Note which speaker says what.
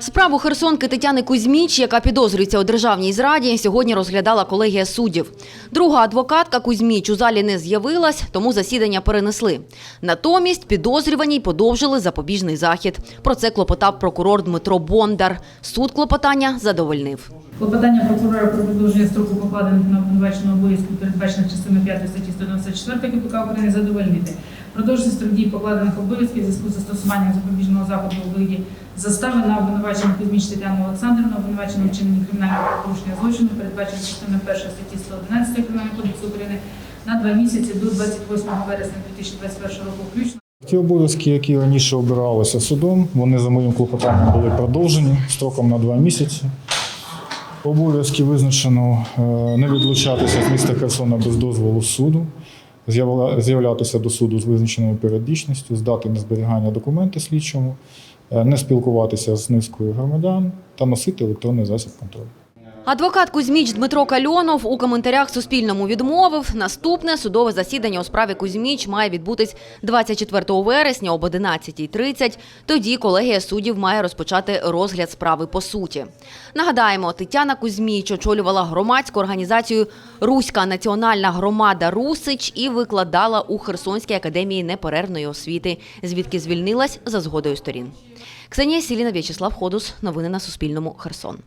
Speaker 1: Справу херсонки Тетяни Кузьміч, яка підозрюється у державній зраді, сьогодні розглядала колегія суддів. Друга адвокатка Кузьміч у залі не з'явилась, тому засідання перенесли. Натомість підозрюваній подовжили запобіжний захід. Про це клопотав прокурор Дмитро Бондар. Суд клопотання задовольнив.
Speaker 2: Клопотання прокурора про продовження строку покладених на обвинуваченого обов'язку, передбачених частиною 5 статті 194 КПК України, задовольнити. Продовжити строк покладених обов'язків зв'язку з застосуванням запобіжного заходу у вигляді застави на обвинувачену Кузьміч Тетяну Олександрівну, обвинувачену вчиненні кримінального порушення злочину, передбачених частиною 1 статті 111 Кримінального кодексу України на два місяці до 28 вересня 2021 року включно.
Speaker 3: Ті обов'язки, які раніше обиралися судом, вони за моїм клопотанням були продовжені строком на два місяці. Обов'язки визначено е, не відлучатися з міста Херсона без дозволу суду, з'являтися до суду з визначеною періодичністю, здати на зберігання документи слідчому, е, не спілкуватися з низкою громадян та носити електронний засіб контролю.
Speaker 1: Адвокат Кузьміч Дмитро Кальонов у коментарях Суспільному відмовив. Наступне судове засідання у справі Кузьміч має відбутись 24 вересня об 11.30. Тоді колегія суддів має розпочати розгляд справи по суті. Нагадаємо, Тетяна Кузьміч очолювала громадську організацію Руська національна громада Русич і викладала у Херсонській академії неперервної освіти, звідки звільнилась за згодою сторін. Ксенія Сіліна, В'ячеслав Ходус. Новини на Суспільному. Херсон.